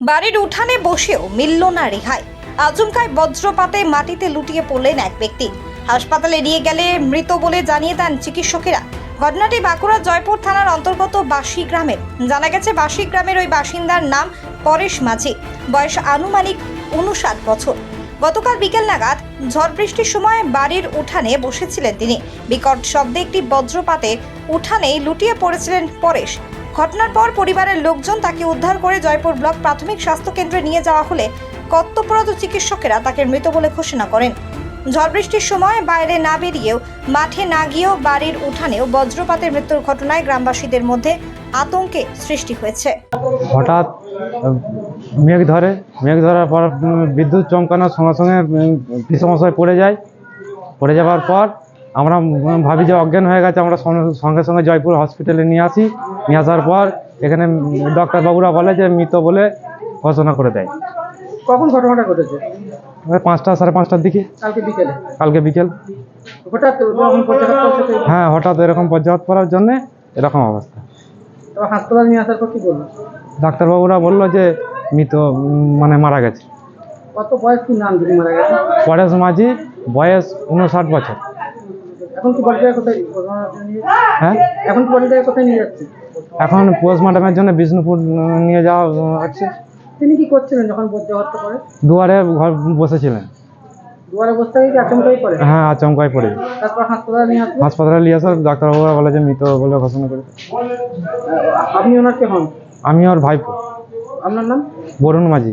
বাড়ির উঠানে বসেও মিলল না রেহাই। আচমকায় বজ্রপাতে মাটিতে লুটিয়ে পড়লেন এক ব্যক্তি। হাসপাতালে নিয়ে গেলে মৃত বলে জানিয়ে দেন চিকিৎসকেরা। ঘটনাটি বাঁকুড়া জয়পুর থানার অন্তর্গত বাসি গ্রামের জানা গেছে বাসি গ্রামের ওই বাসিন্দার নাম পরেশ মাঝি। বয়স আনুমানিক উনষাট বছর। গতকাল বিকেল নাগাদ ঝড় বৃষ্টির সময় বাড়ির উঠানে বসেছিলেন তিনি। বিকট শব্দে একটি বজ্রপাতে উঠানেই লুটিয়ে পড়েছিলেন পরেশ। ঘটনার পর পরিবারের লোকজন তাকে উদ্ধার করে জয়পুর ব্লক প্রাথমিক স্বাস্থ্য কেন্দ্রে নিয়ে যাওয়া হলে কর্তব্যরত চিকিৎসকেরা তাকে মৃত বলে ঘোষণা করেন। ঝড় বৃষ্টির সময় বাইরে না বেরিয়েও মাঠে না গিয়েও বাড়ির উঠানেও বজ্রপাতের মৃত্যুর ঘটনায় গ্রামবাসীদের মধ্যে আতঙ্কে সৃষ্টি হয়েছে। হঠাৎ মেঘ ধরে। মেঘ ধরার পর বিদ্যুৎ চমকানোর সঙ্গে সঙ্গে বিষমশায় পড়ে যায়। পড়ে যাওয়ার পর আমরা ভাবি যে অজ্ঞান হয়ে গেছে আমরা সঙ্গে- সঙ্গে জয়পুর হসপিটালে নিয়ে আসি। নিয়ে আসার পর এখানে ডক্টরবাবুরা বলে যে মৃত বলে ঘোষণা করে দেয়। কখন ঘটনাটা ঘটেছে? পাঁচটা সাড়ে পাঁচটার দিকে। কালকে বিকেলে? কালকে হঠাৎ হ্যাঁ হঠাৎ এরকম বজ্রপাত করার জন্যে এরকম অবস্থা। হাসপাতাল নিয়ে আসার পর কি বলল? ডাক্তারবাবুরা বলল যে মৃত মানে মারা গেছে। কত বয়স কি নাম মারা গেছে পরেশ মাঝি বয়স উনষাট বছর। এখন কি কোথায় হ্যাঁ? এখন পর্যায়ে কোথায় নিয়ে যাচ্ছে? এখন পোস্টমর্টমের জন্য বিষ্ণুপুর নিয়ে যাওয়া হচ্ছে তিনি কি করছিলেন যখন পড়ে দুয়ারে ঘর বসেছিলেন। দুয়ারে বসে থেকে কি আচমকাই পড়ে? হ্যাঁ আচমকায় পড়ে। তারপর হাসপাতালে নিয়ে আসলে হাসপাতালে নিয়ে আসার ডাক্তারবাবুরা বলে যে মৃত বলে ঘোষণা করেছে আপনি ওনার কে হন? আমি ওর ভাইপো। আপনার নাম? বরুণ মাঝি।